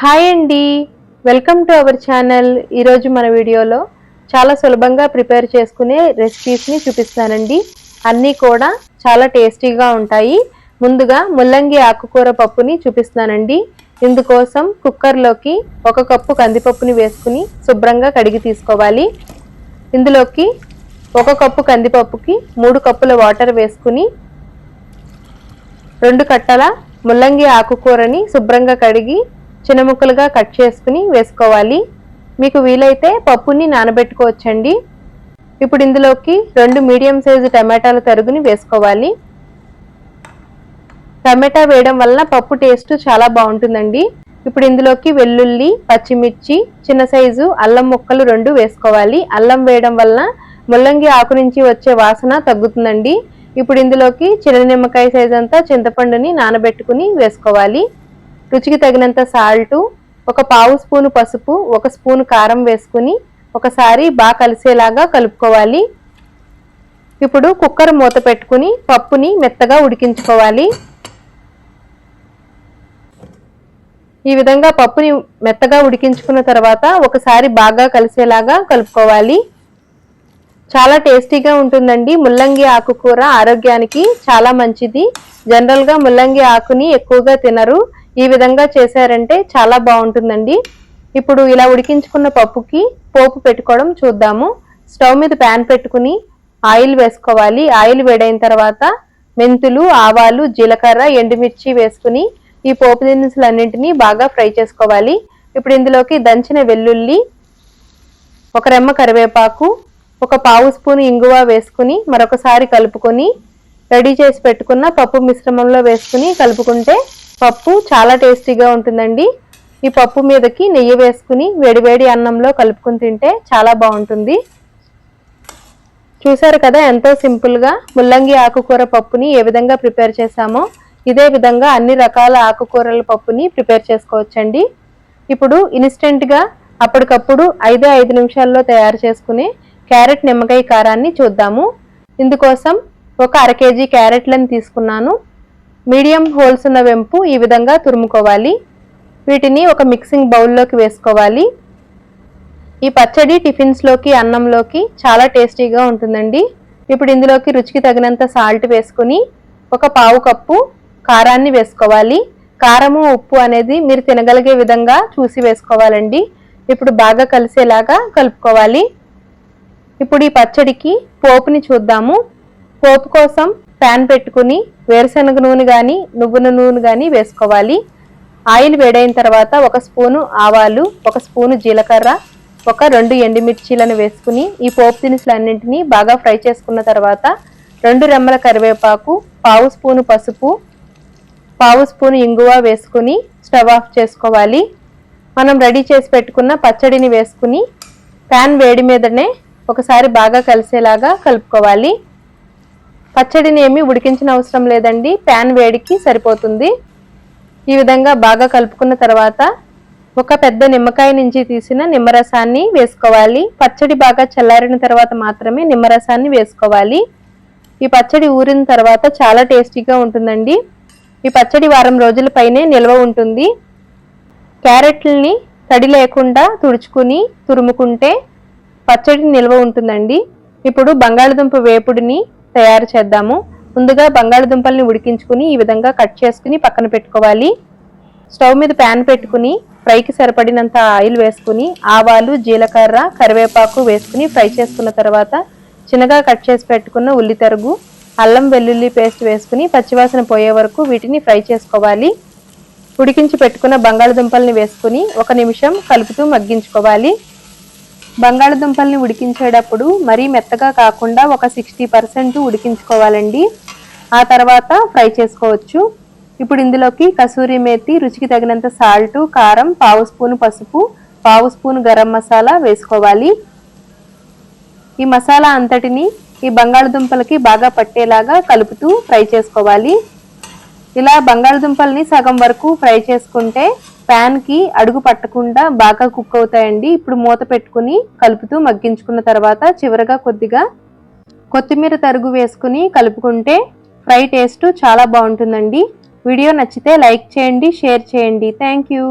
Hi అండి. Welcome to our channel. ఈరోజు మన వీడియోలో చాలా సులభంగా ప్రిపేర్ చేసుకునే రెసిపీస్ని చూపిస్తానండి అన్నీ కూడా చాలా టేస్టీగా ఉంటాయి. ముందుగా ముల్లంగి ఆకుకూర పప్పుని చూపిస్తానండి ఇందుకోసం కుక్కర్లోకి ఒక కప్పు కందిపప్పుని వేసుకుని శుభ్రంగా కడిగి తీసుకోవాలి. ఇందులోకి ఒక కప్పు కందిపప్పుకి మూడు కప్పుల వాటర్ వేసుకుని రెండు కట్టల ముల్లంగి ఆకుకూరని శుభ్రంగా కడిగి చిన్న ముక్కలుగా కట్ చేసుకుని వేసుకోవాలి. మీకు వీలైతే పప్పుని నానబెట్టుకోవచ్చండి. ఇప్పుడు ఇందులోకి రెండు మీడియం సైజు టమాటాల తరుగుని వేసుకోవాలి. టమాటా వేయడం వల్ల పప్పు టేస్ట్ చాలా బాగుంటుందండి. ఇప్పుడు ఇందులోకి వెల్లుల్లి పచ్చిమిర్చి చిన్న సైజు అల్లం ముక్కలు రెండు వేసుకోవాలి. అల్లం వేయడం వల్ల ముల్లంగి ఆకు నుంచి వచ్చే వాసన తగ్గుతుందండి. ఇప్పుడు ఇందులోకి చిన్న నిమ్మకాయ సైజ్ అంతా చింతపండుని నానబెట్టుకుని వేసుకోవాలి. రుచికి తగినంత సాల్టు ఒక పావు స్పూను పసుపు ఒక స్పూను కారం వేసుకుని ఒకసారి బాగా కలిసేలాగా కలుపుకోవాలి. ఇప్పుడు కుక్కర్ మూత పెట్టుకుని పప్పుని మెత్తగా ఉడికించుకోవాలి. ఈ విధంగా పప్పుని మెత్తగా ఉడికించుకున్న తర్వాత ఒకసారి బాగా కలిసేలాగా కలుపుకోవాలి. చాలా టేస్టీగా ఉంటుందండి. ముల్లంగి ఆకుకూర ఆరోగ్యానికి చాలా మంచిది. జనరల్గా ముల్లంగి ఆకుని ఎక్కువగా తినరు. ఈ విధంగా చేశారంటే చాలా బాగుంటుందండి. ఇప్పుడు ఇలా ఉడికించుకున్న పప్పుకి పోపు పెట్టుకోవడం చూద్దాము. స్టవ్ మీద ప్యాన్ పెట్టుకుని ఆయిల్ వేసుకోవాలి. ఆయిల్ వేడైన తర్వాత మెంతులు ఆవాలు జీలకర్ర ఎండుమిర్చి వేసుకుని ఈ పోపు దినుసులన్నింటినీ బాగా ఫ్రై చేసుకోవాలి. ఇప్పుడు ఇందులోకి దంచిన వెల్లుల్లి ఒక రెమ్మ కరివేపాకు ఒక పావు స్పూన్ ఇంగువ వేసుకుని మరొకసారి కలుపుకొని రెడీ చేసి పెట్టుకున్న పప్పు మిశ్రమంలో వేసుకుని కలుపుకుంటే పప్పు చాలా టేస్టీగా ఉంటుందండి. ఈ పప్పు మీదకి నెయ్యి వేసుకుని వేడివేడి అన్నంలో కలుపుకుని తింటే చాలా బాగుంటుంది. చూసారు కదా ఎంతో సింపుల్గా ముల్లంగి ఆకుకూర పప్పుని ఏ విధంగా ప్రిపేర్ చేశామో? ఇదే విధంగా అన్ని రకాల ఆకుకూరల పప్పుని ప్రిపేర్ చేసుకోవచ్చండి. ఇప్పుడు ఇన్స్టెంట్గా అప్పటికప్పుడు ఐదే ఐదు నిమిషాల్లో తయారు చేసుకునే క్యారెట్ నిమ్మకాయ కారాన్ని చూద్దాము. ఇందుకోసం ఒక అర కేజీ క్యారెట్లను తీసుకున్నాను. మీడియం హోల్స్ ఉన్న వెంపు ఈ విధంగా తురుముకోవాలి. వీటిని ఒక మిక్సింగ్ బౌల్లోకి వేసుకోవాలి. ఈ పచ్చడి టిఫిన్స్లోకి అన్నంలోకి చాలా టేస్టీగా ఉంటుందండి. ఇప్పుడు ఇందులోకి రుచికి తగినంత సాల్ట్ వేసుకుని ఒక పావు కప్పు కారాన్ని వేసుకోవాలి. కారము ఉప్పు అనేది మీరు తినగలిగే విధంగా చూసి వేసుకోవాలండి. ఇప్పుడు బాగా కలిసేలాగా కలుపుకోవాలి. ఇప్పుడు ఈ పచ్చడికి పోపుని చూద్దాము. పోపు కోసం ప్యాన్ పెట్టుకుని వేరుశనగ నూనె కానీ నువ్వుల నూనె కానీ వేసుకోవాలి. ఆయిల్ వేడైన తర్వాత ఒక స్పూను ఆవాలు ఒక స్పూను జీలకర్ర ఒక రెండు ఎండుమిర్చీలను వేసుకుని ఈ పోపు దినుసులన్నింటినీ బాగా ఫ్రై చేసుకున్న తర్వాత రెండు రెమ్మల కరివేపాకు పావు స్పూను పసుపు పావు స్పూను ఇంగువ వేసుకుని స్టవ్ ఆఫ్ చేసుకోవాలి. మనం రెడీ చేసి పెట్టుకున్న పచ్చడిని వేసుకుని ప్యాన్ వేడి మీదనే ఒకసారి బాగా కలిసేలాగా కలుపుకోవాలి. పచ్చడిని ఏమి ఉడికించిన అవసరం లేదండి. ప్యాన్ వేడికి సరిపోతుంది. ఈ విధంగా బాగా కలుపుకున్న తర్వాత ఒక పెద్ద నిమ్మకాయ నుంచి తీసిన నిమ్మరసాన్ని వేసుకోవాలి. పచ్చడి బాగా చల్లారిన తర్వాత మాత్రమే నిమ్మరసాన్ని వేసుకోవాలి. ఈ పచ్చడి ఊరిన తర్వాత చాలా టేస్టీగా ఉంటుందండి. ఈ పచ్చడి వారం రోజుల పైనే నిల్వ ఉంటుంది. క్యారెట్లని తడి లేకుండా తుడుచుకుని తురుముకుంటే పచ్చడి నిల్వ ఉంటుందండి. ఇప్పుడు బంగాళదుంప వేపుడిని తయారు చేద్దాము. ముందుగా బంగాళదుంపల్ని ఉడికించుకుని ఈ విధంగా కట్ చేసుకుని పక్కన పెట్టుకోవాలి. స్టవ్ మీద ప్యాన్ పెట్టుకుని ఫ్రైకి సరిపడినంత ఆయిల్ వేసుకుని ఆవాలు జీలకర్ర కరివేపాకు వేసుకుని ఫ్రై చేసుకున్న తర్వాత చిన్నగా కట్ చేసి పెట్టుకున్న ఉల్లి తరుగు అల్లం వెల్లుల్లి పేస్ట్ వేసుకుని పచ్చివాసన పోయే వరకు వీటిని ఫ్రై చేసుకోవాలి. ఉడికించి పెట్టుకున్న బంగాళదుంపల్ని వేసుకుని ఒక నిమిషం కలుపుతూ మగ్గించుకోవాలి. బంగాళదుంపల్ని ఉడికించేటప్పుడు మరీ మెత్తగా కాకుండా ఒక సిక్స్టీ పర్సెంట్ ఉడికించుకోవాలండి. ఆ తర్వాత ఫ్రై చేసుకోవచ్చు. ఇప్పుడు ఇందులోకి కసూరి మేతి రుచికి తగినంత సాల్ట్ కారం పావు స్పూను పసుపు పావు స్పూన్ గరం మసాలా వేసుకోవాలి. ఈ మసాలా అంతటిని ఈ బంగాళదుంపలకి బాగా పట్టేలాగా కలుపుతూ ఫ్రై చేసుకోవాలి. ఇలా బంగాళదుంపల్ని సగం వరకు ఫ్రై చేసుకుంటే కి అడుగు పట్టకుండా బాగా కుక్ అవుతాయండి. ఇప్పుడు మూత పెట్టుకుని కలుపుతూ మగ్గించుకున్న తర్వాత చివరగా కొద్దిగా కొత్తిమీర తరుగు వేసుకుని కలుపుకుంటే ఫ్రై టేస్ట్ చాలా బాగుంటుందండి. వీడియో నచ్చితే లైక్ చేయండి షేర్ చేయండి. Thank you